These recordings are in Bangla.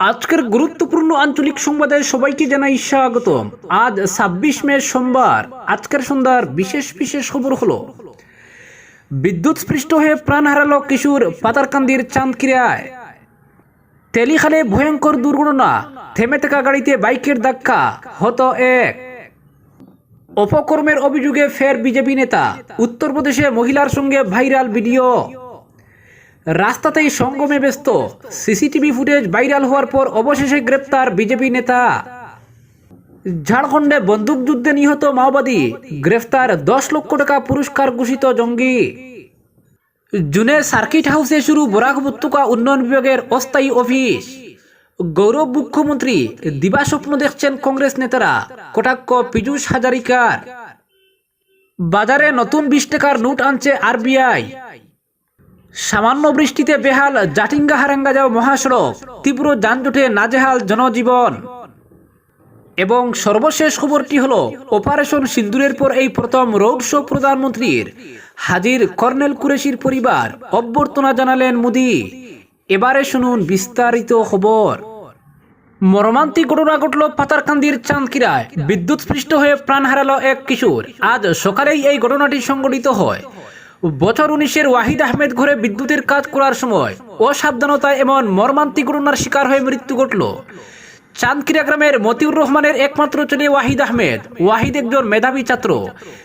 আজকের গুরুত্বপূর্ণ আঞ্চলিক সংবাদে সবাইকে জানাই স্বাগত আজ ছাব্বিশ মে সোমবার। আজকের সন্ধ্যার বিশেষ বিশেষ খবর হলো, বিদ্যুৎ স্পৃষ্ট হয়ে প্রাণ হারালো কিশোর পাতারকান্দির চাঁদকিরায়। তেলিখালে ভয়ঙ্কর দুর্ঘটনা, থেমে থাকা গাড়িতে বাইকের ধাক্কা, হত এক। অপকর্মের অভিযোগে ফের বিজেপি নেতা, উত্তরপ্রদেশে মহিলার সঙ্গে ভাইরাল ভিডিও। রাস্তাতেই সঙ্গমে ব্যস্ত। সিসিটিভি ফুটেজ ভাইরাল হওয়ার পর অবশেষে গ্রেপ্তার বিজেপি নেতা। ঝাড়খণ্ডে বন্দুকযুদ্ধে নিহত মাওবাদী। গ্রেফতার দশ লক্ষ টাকা পুরস্কার ঘোষিত জঙ্গি। জুনে সার্কিট হাউসে শুরু বরাক উপত্যকা উন্নয়ন বিভাগের অস্থায়ী অফিস। গৌরব মুখ্যমন্ত্রী দিবা স্বপ্ন দেখছেন কংগ্রেস নেতারা। কটাক্ষ পীযূষ হাজারিকার। বাজারে নতুন বিশ টাকার নোট আনছে আরবিআই। সামান্য বৃষ্টিতে বেহাল জাটিঙ্গা হারাঙ্গা যাও মহাসড়ক। তীব্র যানজটে নাজেহাল জনজীবন। এবং সর্বশেষ খবরটি হলো, অপারেশন সিন্দুরের পর এই প্রথম রোড শো প্রধানমন্ত্রীর। হাজির কর্নেল কুরেশির পরিবার অভ্যর্থনা জানালেন মোদি। এবারে শুনুন বিস্তারিত খবর। মর্মান্তিক ঘটনা ঘটল পাতারকান্দির চাঁদকিরায়। বিদ্যুৎ স্পৃষ্ট হয়ে প্রাণ হারালো এক কিশোর। আজ সকালেই এই ঘটনাটি সংঘটিত হয়। বছর উনিশের ওয়াহিদ আহমেদ ঘরে বিদ্যুতের কাজ করার সময় অসাবধানতায় এমন মর্মান্তিক ঘটনার শিকার হয়ে মৃত্যু ঘটল। চাঁদকিরা গ্রামের মতিউর রহমানের একমাত্র ছেলে ওয়াহিদ আহমেদ, ওয়াহিদ একজন মেধাবী ছাত্র।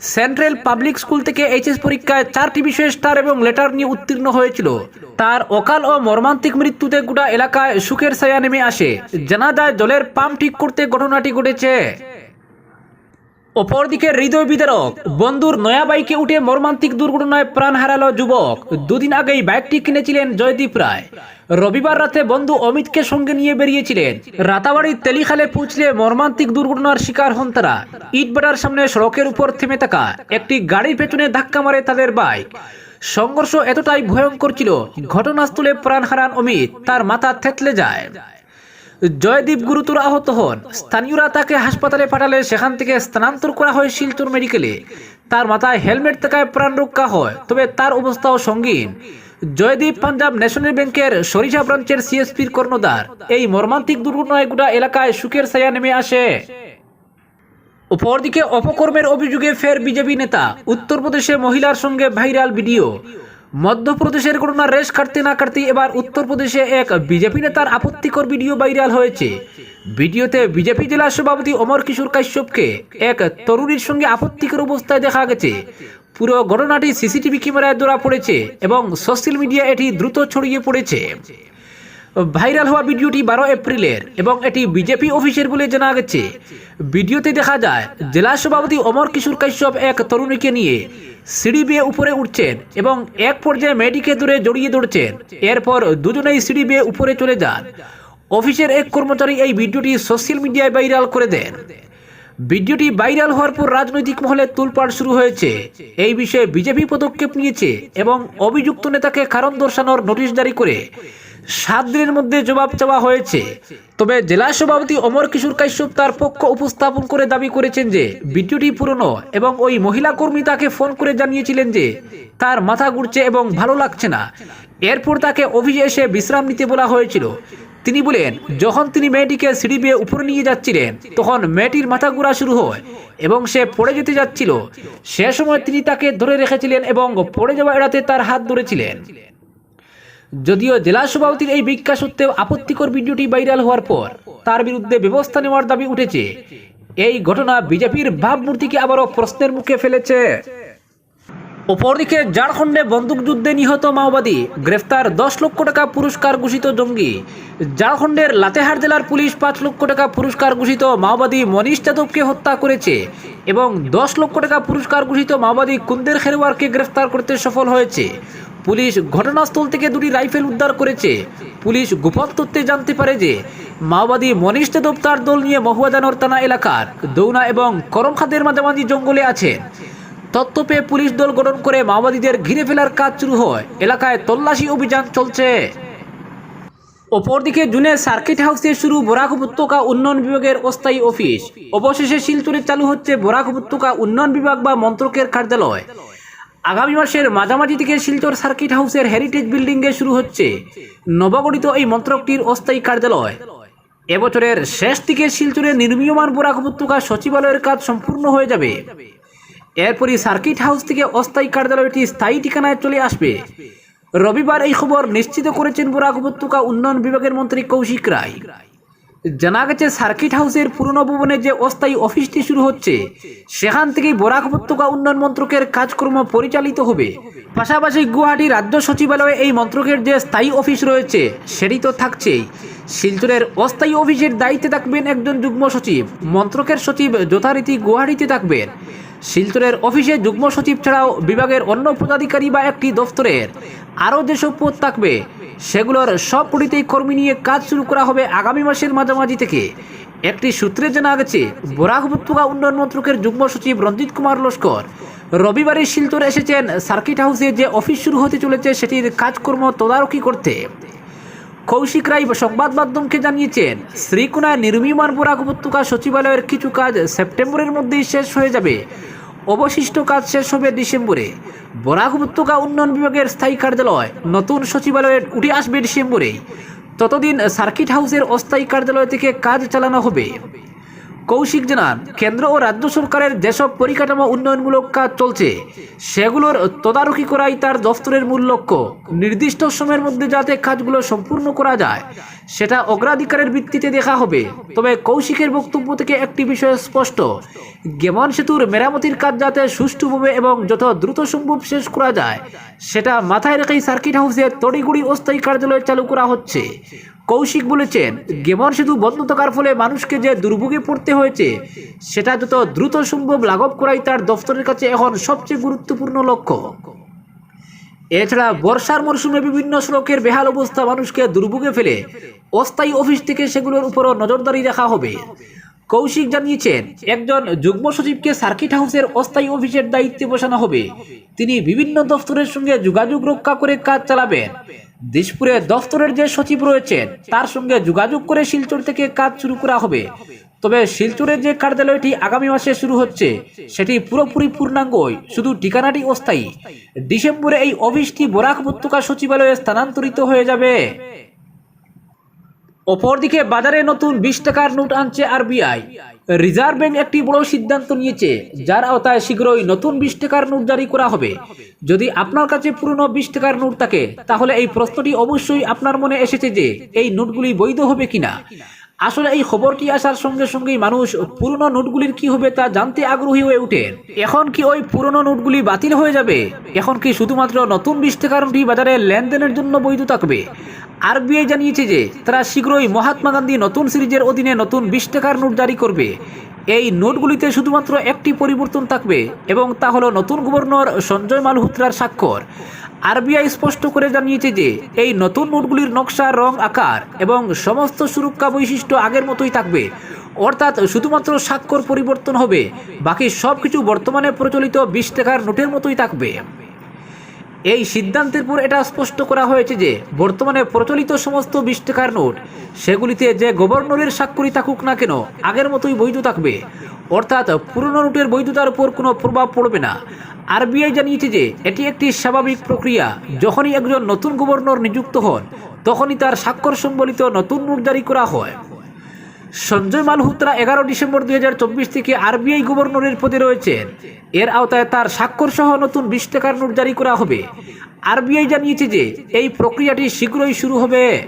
সেন্ট্রাল পাবলিক স্কুল থেকে এইচএস পরীক্ষায় চারটি বিষয়ে স্টার এবং লেটার নিয়ে উত্তীর্ণ হয়েছিল। তার অকাল ও মর্মান্তিক মৃত্যুতে গোটা এলাকায় সুখের ছায়া নেমে আসে। জানা যায়, জলের পাম্প ঠিক করতে ঘটনাটি ঘটেছে। অপরদিকে হৃদয় বিদারক, বন্ধুর নয়া বাইকে উঠে মর্মান্তিক দুর্ঘটনায় প্রাণ হারালো যুবক। দুদিন আগেই বাইকটি কিনেছিলেন জয়দীপ রায়। রবিবার রাতে বন্ধু অমিতকে সঙ্গে নিয়ে বেরিয়েছিলেন। রাতাবাড়ির তেলিখালে পৌঁছলে মর্মান্তিক দুর্ঘটনার শিকার হন তারা। ইটবাটার সামনে সড়কের উপর থেমে থাকা একটি গাড়ির পেছনে ধাক্কা মারে তাদের বাইক। সংঘর্ষ এতটাই ভয়ঙ্কর ছিল, ঘটনাস্থলে প্রাণ হারান অমিত, তার মাথা থেতলে যায়। জয়দীপ গুরুতর আহত হন। স্থানীয়রা তাকে হাসপাতালে পাঠালে সেখান থেকে স্থানান্তর করা হয় শিলচর মেডিকেলে। তার মাথায় হেলমেট থাকায় প্রাণ রক্ষা হয়, তবে তার অবস্থাও সঙ্গীন। জয়দীপ পাঞ্জাব ন্যাশনাল ব্যাংকের সরিষা ব্রাঞ্চের সিএসপির কর্ণধার। এই মর্মান্তিক দুর্ঘটনায় গোটা এলাকায় সুখের ছায়া নেমে আসে। অপরদিকে অপকর্মের অভিযোগে ফের বিজেপি নেতা, উত্তরপ্রদেশে মহিলার সঙ্গে ভাইরাল ভিডিও। মধ্যপ্রদেশের ঘটনা রেশ কাটতে না কাটতে এবার উত্তরপ্রদেশে এক বিজেপি নেতার আপত্তিকর ভিডিও ভাইরাল হয়েছে। ভিডিওতে বিজেপি জেলা সভাপতি অমর কিশোর কাশ্যপকে এক তরুণীর সঙ্গে আপত্তিকর অবস্থায় দেখা গেছে। পুরো ঘটনাটি সিসিটিভি ক্যামেরায় ধরা পড়েছে এবং সোশ্যাল মিডিয়া এটি দ্রুত ছড়িয়ে পড়েছে। ভাইরাল হওয়া ভিডিওটি বারো এপ্রিলের এবং এটি বিজেপি অফিসের বলে জানা গেছে। ভিডিওতে দেখা যায়, জেলা সভাপতি অমর কিশোর কাশ্যপ এক তরুণীকে নিয়ে সিঁড়ি বেয়ে উপরে উঠছেন এবং এক পর্যায়ে মেয়েটিকে দূরে জড়িয়ে ধরছেন এরপর দুজনেই সিঁড়ি বেয়ে উপরে চলে যান। অফিসের এক কর্মচারী এই ভিডিওটি সোশ্যাল মিডিয়ায় ভাইরাল করে দেন। ভিডিওটি ভাইরাল হওয়ার পর রাজনৈতিক মহলে তুলপাড় শুরু হয়েছে। এই বিষয়ে বিজেপি পদক্ষেপ নিয়েছে এবং অভিযুক্ত নেতাকে কারণ দর্শানোর নোটিশ জারি করে সাত দিনের মধ্যে জবাব চাওয়া হয়েছে। তবে জেলা সভাপতি অমর কিশোর কাশ্যপ তার পক্ষ উপস্থাপন করে দাবি করেছেন যে, ভিডিওটি পুরনো এবং ওই মহিলা কর্মী তাকে ফোন করে জানিয়েছিলেন যে, তার মাথা ঘুরছে এবং ভালো লাগছে না। এরপর তাকে অফিসে এসে বিশ্রাম নিতে বলা হয়েছিল। তিনি বলেন, যখন তিনি মেয়েটিকে সিঁড়ি বেয়ে উপরে নিয়ে যাচ্ছিলেন, তখন মেয়েটির মাথা ঘোরা শুরু হয় এবং সে পড়ে যেতে যাচ্ছিল। সে সময় তিনি তাকে ধরে রেখেছিলেন এবং পড়ে যাওয়া এড়াতে তার হাত ধরেছিলেন। যদিও জেলা সভাপতির এই ভিক্ষা সত্ত্বেও আপত্তিকর ভিডিওটি ভাইরাল হওয়ার পর তার বিরুদ্ধে ব্যবস্থা নেওয়ার দাবি উঠেছে। এই ঘটনা বিজেপির ভাবমূর্তিকে আবারও প্রশ্নের মুখে ফেলেছে। অপরদিকে ঝাড়খণ্ডে বন্দুকযুদ্ধে নিহত মাওবাদী গ্রেফতার দশ লক্ষ টাকা পুরস্কার ঘোষিত জঙ্গি। ঝাড়খণ্ডের লাতেহার জেলার পুলিশ পাঁচ লক্ষ টাকা পুরস্কার ঘোষিত মাওবাদী মনীষ যাদবকে হত্যা করেছে এবং দশ লক্ষ টাকা পুরস্কার ঘোষিত মাওবাদী কুন্দের খেরোয়ারকে গ্রেফতার করতে সফল হয়েছে। পুলিশ ঘটনাস্থল থেকে দুটি রাইফেল উদ্ধার করেছে। পুলিশ গোপন তথ্যে জানতে পারে যে মাওবাদী মনীষ যাদব তার দল নিয়ে মহুয়াদানোর থানা এলাকার দৌনা এবং করমখাদের মাঝামাঝি জঙ্গলে আছেন। তথ্য পেয়ে পুলিশ দল গঠন করে মাওবাদীদের ঘিরে ফেলার কাজ শুরু হয়। এলাকায় তল্লাশি অভিযান চলছে। অপরদিকে জুনে সার্কিট হাউসে শুরু বরাক উপত্যকা উন্নয়ন বিভাগের অস্থায়ী অফিস। অবশেষে শিলচরে চালু হচ্ছে বরাক উপত্যকা উন্নয়ন বিভাগ বা মন্ত্রকের কার্যালয়। আগামী মাসের মাঝামাঝি থেকে শিলচর সার্কিট হাউসের হেরিটেজ বিল্ডিংয়ে শুরু হচ্ছে নবগঠিত এই মন্ত্রকটির অস্থায়ী কার্যালয়। এবছরের শেষ দিকে শিলচরে নির্মীয়মান বরাক উপত্যকা সচিবালয়ের কাজ সম্পূর্ণ হয়ে যাবে। এরপরই সার্কিট হাউস থেকে অস্থায়ী কার্যালয়টি স্থায়ী ঠিকানায় চলে আসবে। রবিবার এই খবর নিশ্চিত করেছেন বরাক উপত্যকা উন্নয়ন বিভাগের মন্ত্রী কৌশিক রায়। জানা গেছে সার্কিট হাউসের পুরনো ভবনে যে অস্থায়ী অফিসটি শুরু হচ্ছে, সেখান থেকেই বরাক উপত্যকা উন্নয়ন মন্ত্রকের কাজকর্ম পরিচালিত হবে। পাশাপাশি গুয়াহাটি রাজ্য সচিবালয়ে এই মন্ত্রকের যে স্থায়ী অফিস রয়েছে, সেটি তো থাকছেই। শিলচরের অস্থায়ী অফিসের দায়িত্বে থাকবেন একজন যুগ্ম সচিব, মন্ত্রকের সচিব যথারীতি গুয়াহাটিতে থাকবেন। শিলচরের অফিসে যুগ্ম সচিব ছাড়াও বিভাগের অন্য পদাধিকারী বা একটি দফতরের আরও যেসব পদ থাকবে সেগুলোর সব পরিতেই কর্মী নিয়ে কাজ শুরু করা হবে আগামী মাসের মাঝামাঝি থেকে। একটি সূত্রে জানা গেছে বরাক উপত্যকা উন্নয়ন মন্ত্রকের যুগ্ম সচিব রঞ্জিত কুমার লস্কর রবিবারে শিলচর এসেছেন সার্কিট হাউসে যে অফিস শুরু হতে চলেছে সেটির কাজকর্ম তদারকি করতে। কৌশিক রায় সংবাদ মাধ্যমকে জানিয়েছেন শ্রীকোনায় নির্মীয়মান বরাক উপত্যকা সচিবালয়ের কিছু কাজ সেপ্টেম্বরের মধ্যেই শেষ হয়ে যাবে। অবশিষ্ট কাজ শেষ হবে ডিসেম্বরে। বরাক উপত্যকা উন্নয়ন বিভাগের স্থায়ী কার্যালয় নতুন সচিবালয়ে উঠে আসবে ডিসেম্বরেই ততদিন সার্কিট হাউসের অস্থায়ী কার্যালয় থেকে কাজ চালানো হবে। কৌশিক জানান, কেন্দ্র ও রাজ্য সরকারের যেসব পরিকাঠামো উন্নয়নমূলক কাজ চলছে, সেগুলোর তদারকি করাই তার দফতরের মূল লক্ষ্য। নির্দিষ্ট সময়ের মধ্যে যাতে কাজগুলো সম্পূর্ণ করা যায়, সেটা অগ্রাধিকারের ভিত্তিতে দেখা হবে। তবে কৌশিকের বক্তব্য থেকে একটি বিষয় স্পষ্ট, গেমন সেতুর মেরামতির কাজ যাতে সুষ্ঠুভাবে এবং যত দ্রুত সম্ভব শেষ করা যায়, সেটা মাথায় রেখেই সার্কিট হাউসে তড়িগুড়ি অস্থায়ী কার্যালয় চালু করা হচ্ছে। কৌশিক বলেছেন গেমন সেতু বন্ধ থাকার ফলে মানুষকে যে দুর্ভোগে পড়তে হয়েছে, সেটা যত দ্রুত সম্ভব লাঘব করাই তার দফতরের কাছে এখন সবচেয়ে গুরুত্বপূর্ণ লক্ষ্য। এছাড়া বর্ষার মরশুমে বিভিন্ন সড়কের বেহাল অবস্থা মানুষকে দুর্ভোগে ফেলে, অস্থায়ী অফিস থেকে সেগুলোর উপরও নজরদারি রাখা হবে। কৌশিক জানিয়েছেন, একজন যুগ্ম সচিবকে সার্কিট হাউসের অস্থায়ী অফিসের দায়িত্বে বসানো হবে। তিনি বিভিন্ন দফতরের সঙ্গে যোগাযোগ রক্ষা করে কাজ চালাবেন। দিশপুরে দফতরের যে সচিব রয়েছেন, তার সঙ্গে যোগাযোগ করে শিলচর থেকে কাজ শুরু করা হবে। তবে শিলচরের যে কার্যালয়টি আগামী মাসে শুরু হচ্ছে, সেটি পুরোপুরি পূর্ণাঙ্গই, শুধু ঠিকানাটি অস্থায়ী। ডিসেম্বরে এই অফিসটি বরাক উপত্যকা সচিবালয়ে স্থানান্তরিত হয়ে যাবে। অপরদিকে বাজারে নতুন বিশ টাকার নোট আনছে আরবিআই। রিজার্ভ ব্যাংক একটি বড় সিদ্ধান্ত নিয়েছে, যার আওতায় শীঘ্রই নতুন বিশ টাকার নোট জারি করা হবে। যদি আপনার কাছে পুরনো বিশ টাকার নোট থাকে, তাহলে এই প্রশ্নটি অবশ্যই আপনার মনে এসেছে যে, এই নোটগুলি বৈধ হবে কিনা। আসলে এই খবরটি আসার সঙ্গে সঙ্গেই মানুষ পুরনো নোটগুলির কি হবে তা জানতে আগ্রহী হয়ে ওঠেন এখন কি ওই পুরনো নোটগুলি বাতিল হয়ে যাবে? এখন কি শুধুমাত্র নতুন বিশ টাকার নোটই বাজারে লেনদেনের জন্য বৈধ থাকবে? আরবিআই জানিয়েছে যে, তারা শীঘ্রই মহাত্মা গান্ধী নতুন সিরিজের অধীনে নতুন বিশ টাকার নোট জারি করবে। এই নোটগুলিতে শুধুমাত্র একটি পরিবর্তন থাকবে এবং তা হলো নতুন গভর্নর সঞ্জয় মালহোত্রার স্বাক্ষর। আরবিআই স্পষ্ট করে জানিয়েছে যে, এই নতুন নোটগুলির নকশা, রং, আকার এবং সমস্ত সুরক্ষা বৈশিষ্ট্য আগের মতোই থাকবে। অর্থাৎ শুধুমাত্র স্বাক্ষর পরিবর্তন হবে, বাকি সব কিছু বর্তমানে প্রচলিত বিশ টাকার নোটের মতোই থাকবে। এই সিদ্ধান্তের পর এটা স্পষ্ট করা হয়েছে যে বর্তমানে প্রচলিত সমস্ত বিশ টাকার নোট, সেগুলিতে যে গভর্নরের স্বাক্ষরই থাকুক না কেন, আগের মতোই বৈধ থাকবে। অর্থাৎ পুরনো নোটের বৈধতার উপর কোনো প্রভাব পড়বে না। আরবিআই জানিয়েছে যে এটি একটি স্বাভাবিক প্রক্রিয়া। যখনই একজন নতুন গভর্নর নিযুক্ত হন, তখনই তার স্বাক্ষর সম্বলিত নতুন নোট জারি করা হয়। সঞ্জয় মালহোত্রা এগারো ডিসেম্বর দুই হাজার চব্বিশ থেকে আরবিআই গভর্নরের পদে রয়েছেন এর আওতায় তার স্বাক্ষর সহ নতুন বিশ টাকার নোট জারি করা হবে। আরবিআই জানিয়েছে যে, এই প্রক্রিয়াটি শীঘ্রই শুরু হবে।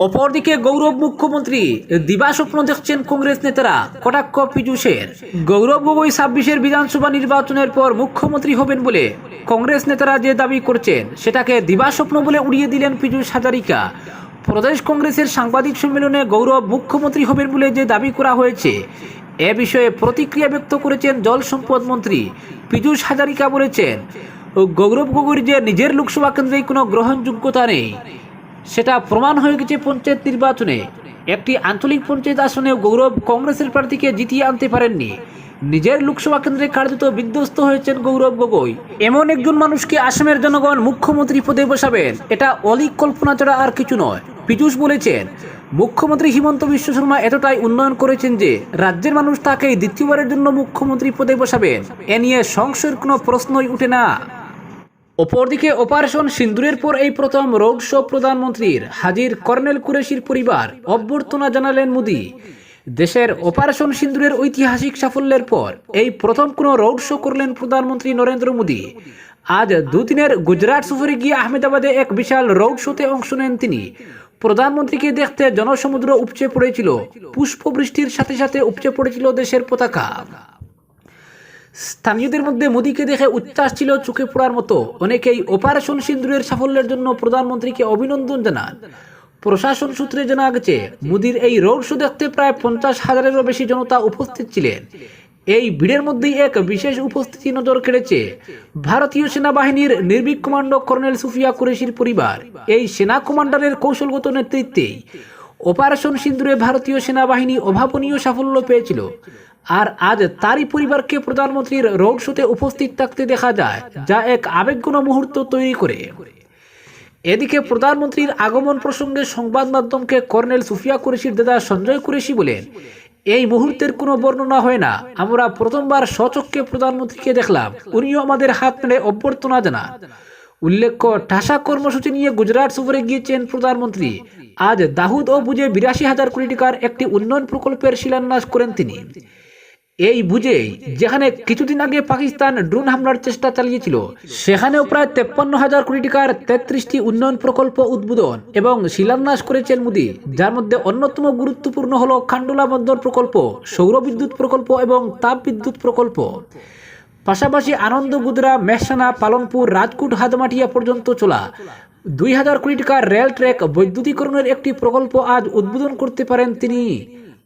অপরদিকে গৌরব মুখ্যমন্ত্রী দিবাস্বপ্ন দেখছেন কংগ্রেস নেতারা, কটাক্ষ পীযূষের। গৌরব গগৈ ছাব্বিশের বিধানসভা নির্বাচনের পর মুখ্যমন্ত্রী হবেন বলে কংগ্রেস নেতারা যে দাবি করছেন, সেটাকে দিবাস্বপ্ন বলে উড়িয়ে দিলেন পীযূষ হাজারিকা। প্রদেশ কংগ্রেসের সাংবাদিক সম্মেলনে গৌরব মুখ্যমন্ত্রী হবেন বলে যে দাবি করা হয়েছে, এ বিষয়ে প্রতিক্রিয়া ব্যক্ত করেছেন জল সম্পদ মন্ত্রী পীযূষ হাজারিকা বলেছেন, গৌরব গগৈর যে নিজের লোকসভা কেন্দ্রে কোনো গ্রহণযোগ্যতা নেই, সেটা প্রমাণ হয়ে গেছে পঞ্চায়েত নির্বাচনে। একটি আঞ্চলিক পঞ্চায়েত আসনে গৌরব কংগ্রেসের প্রার্থীকে জিতিয়ে আনতে পারেননি। নিজের লোকসভা কেন্দ্রে কার্যত বিধ্বস্ত হয়েছেন গৌরব গগৈ। এমন একজন মানুষকে আসামের জনগণ মুখ্যমন্ত্রী পদে বসাবেন, এটা অলিক কল্পনা ছাড়া আর কিছু নয়। পীযূষ বলেছেন, মুখ্যমন্ত্রী হিমন্ত বিশ্ব শর্মা এতটাই উন্নয়ন করেছেন যে রাজ্যের মানুষ তাকে দ্বিতীয়বারের জন্য মুখ্যমন্ত্রী পদে বসাবেন। এ নিয়ে সংশয়ের কোনো প্রশ্নই উঠে না। অপরদিকে অপারেশন সিন্দুরের পর এই প্রথম রোড শো প্রধানমন্ত্রীর হাজির কর্নেল কুরেশির পরিবার অভ্যর্থনা জানালেন মোদী। দেশের অপারেশন সিন্দুরের ঐতিহাসিক সাফল্যের পর এই প্রথম কোনো রোড শো করলেন প্রধানমন্ত্রী নরেন্দ্র মোদী। আজ দুদিনের গুজরাট সফরে গিয়ে আহমেদাবাদে এক বিশাল রোড শোতে অংশ নেন তিনি। প্রধানমন্ত্রীকে দেখতে জনসমুদ্র উপচে পড়েছিল। পুষ্পবৃষ্টির সাথে সাথে উপচে পড়েছিল দেশের পতাকা। স্থানীয়দের মধ্যে মোদীকে দেখে উচ্ছ্বাস ছিল চোখে পড়ার মতো। অনেকেই অপারেশন সিন্দুরের সাফল্যের জন্য প্রধানমন্ত্রীকে অভিনন্দন জানান। প্রশাসন সূত্রে জানা গেছে, মোদীর এই রোড শো দেখতে প্রায় পঞ্চাশ হাজারেরও বেশি জনতা উপস্থিত ছিলেন। এই ভিড়ের মধ্যেই এক বিশেষ উপস্থিতি নজর কেড়েছে ভারতীয় সেনাবাহিনীর নির্ভীক কমান্ডো কর্নেল সুফিয়া কুরেশির পরিবার। এই সেনা কমান্ডারের কৌশলগত নেতৃত্বেই অপারেশন সিন্দুরে ভারতীয় সেনাবাহিনী অভাবনীয় সাফল্য পেয়েছিল। আর আজ তারই পরিবারকে প্রধানমন্ত্রীর রোড শোতে উপস্থিত থাকতে দেখা যায়, যা এক আবেগঘন মুহূর্ত তৈরি করে। এদিকে প্রধানমন্ত্রীর আগমন প্রসঙ্গে সংবাদ মাধ্যমকে কর্নেল সুফিয়া কুরেশির দাদা সঞ্জয় কুরেশি বলেন এই মুহূর্তের কোনো বর্ণনা হয় না। আমরা প্রথমবার সচক্ষে প্রধানমন্ত্রীকে দেখলাম। উনিও আমাদের হাত মেলে অভ্যর্থনা জানান। উল্লেখ্য, ঠাসা কর্মসূচি নিয়ে গুজরাট সফরে গিয়েছেন প্রধানমন্ত্রী। আজ দাহুদ ও বুঝে বিরাশি হাজার কোটি টাকার একটি উন্নয়ন প্রকল্পের শিলান্যাস করেন তিনি। এই বুঝেই যেখানে কিছুদিন আগে পাকিস্তান ড্রোন হামলার চেষ্টা চালিয়েছিল, সেখানেও প্রায় তেপ্পান্ন হাজার কোটি টাকার তেত্রিশটি উন্নয়ন প্রকল্প উদ্বোধন এবং শিলান্যাস করেছেন মোদী, যার মধ্যে অন্যতম গুরুত্বপূর্ণ হল খান্ডুলা বন্দর প্রকল্প, সৌর বিদ্যুৎ প্রকল্প এবং তাপ বিদ্যুৎ প্রকল্প। পাশাপাশি আনন্দ গুদরা, মেহসানা, পালনপুর, রাজকুট, হাদমাটিয়া পর্যন্ত চলা দুই হাজার কোটি টাকার রেল ট্র্যাক বৈদ্যুতিকরণের একটি প্রকল্প আজ উদ্বোধন করতে পারেন তিনি।